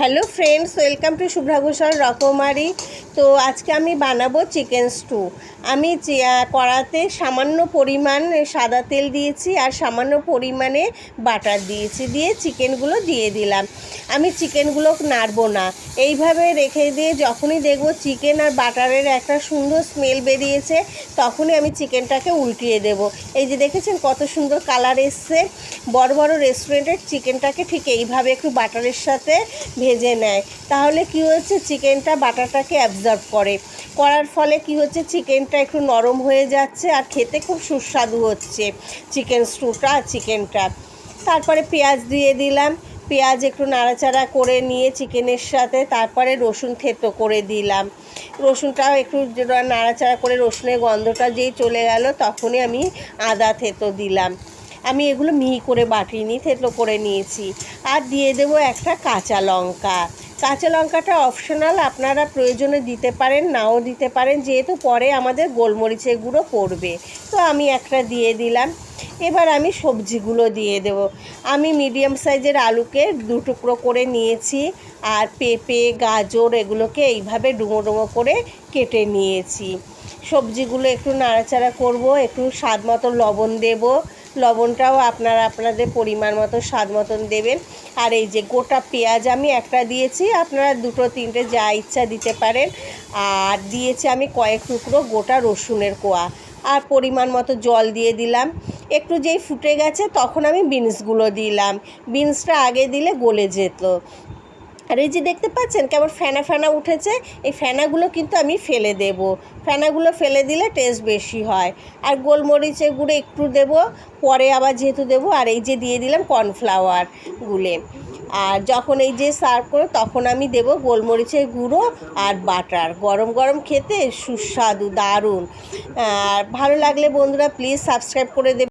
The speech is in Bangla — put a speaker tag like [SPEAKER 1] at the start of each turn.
[SPEAKER 1] Hello friends, welcome to Shubhra Ghoshal Rokomari. তো আজকে আমি বানাবো চিকেন স্টু। আমি কড়াতে সামান্য পরিমাণ সাদা তেল দিয়েছি আর সামান্য পরিমাণে বাটার দিয়েছি, দিয়ে চিকেনগুলো দিয়ে দিলাম। আমি চিকেনগুলো নাড়বো না। এইভাবে রেখে দিয়ে যখনই দেখব চিকেন আর বাটারের একটা সুন্দর স্মেল বেরিয়েছে, তখনই আমি চিকেনটাকে উল্টিয়ে দেব। এই যে দেখেছেন কত সুন্দর কালার এসছে। বড় বড় রেস্টুরেন্টের চিকেনটাকে ঠিক এইভাবে একটু বাটারের সাথে ভেজে নেয়। তাহলে কি হচ্ছে চিকেনটা বাটারটাকে অ্যাবজর্ব করে। করার ফলে কি হচ্ছে? চিকেনটা একটু নরম হয়ে যাচ্ছে আর খেতে খুব সুস্বাদু হচ্ছে চিকেন স্টুটা, চিকেনটা। তারপরে পেঁয়াজ দিয়ে দিলাম। পেঁয়াজ একটু নাড়াচাড়া করে নিয়ে চিকেনের সাথে তারপরে রসুন থেতো করে দিলাম। রসুনটাও একটু নাড়াচাড়া করে রসুনের গন্ধটা যেই চলে গেল, তখনই আমি আদা থেতো দিলাম। আমি এগুলো মিহি করে বাটিনি থেতলো করে নিয়েছি। আর দিয়ে দেবো একটা কাঁচা লঙ্কা। কাঁচা লঙ্কাটা অপশনাল আপনারা প্রয়োজনে দিতে পারেন, নাও দিতে পারেন, যেহেতু পরে আমাদের গোলমরিচের গুঁড়ো পড়বে। তো আমি একটা দিয়ে দিলাম। এবার আমি সবজিগুলো দিয়ে দেব। আমি মিডিয়াম সাইজের আলুকে দু টুকরো করে নিয়েছি, আর পেঁপে, গাজর এগুলোকে এইভাবে ডুমো ডুমো করে কেটে নিয়েছি। সবজিগুলো একটু নাড়াচাড়া করব, একটু স্বাদ মতো লবণ দেব। লবণটাও আপনারা আপনাদের পরিমাণ মতো, স্বাদ মতন দেবেন। আর এই যে গোটা পেঁয়াজ আমি একটা দিয়েছি, আপনারা দুটো, তিনটে যা ইচ্ছা দিতে পারেন। আর দিয়েছি আমি কয়েক টুকরো গোটা রসুনের কোয়া। আর পরিমাণ মতো জল দিয়ে দিলাম। একটু যেই ফুটে গেছে, তখন আমি বিনসগুলো দিলাম। বিনসটা আগে দিলে গলে যেত। আর এই যে দেখতে পাচ্ছেন কেমন ফেনা ফেনা উঠেছে, এই ফেনাগুলো কিন্তু আমি ফেলে দেব। ফেনাগুলো ফেলে দিলে টেস্ট বেশি হয়। আর গোলমরিচের গুঁড়ো একটু দেব, পরে আবার যেহেতু দেবো, আর এই যে দিয়ে দিলাম কর্নফ্লাওয়ার গুলে। আর যখন এই যে সার্ভ করো, তখন আমি দেব গোলমরিচের গুঁড়ো আর বাটার গরম গরম খেতে সুস্বাদু, দারুণ। আর ভালো লাগলে বন্ধুরা প্লিজ সাবস্ক্রাইব করে দেবে।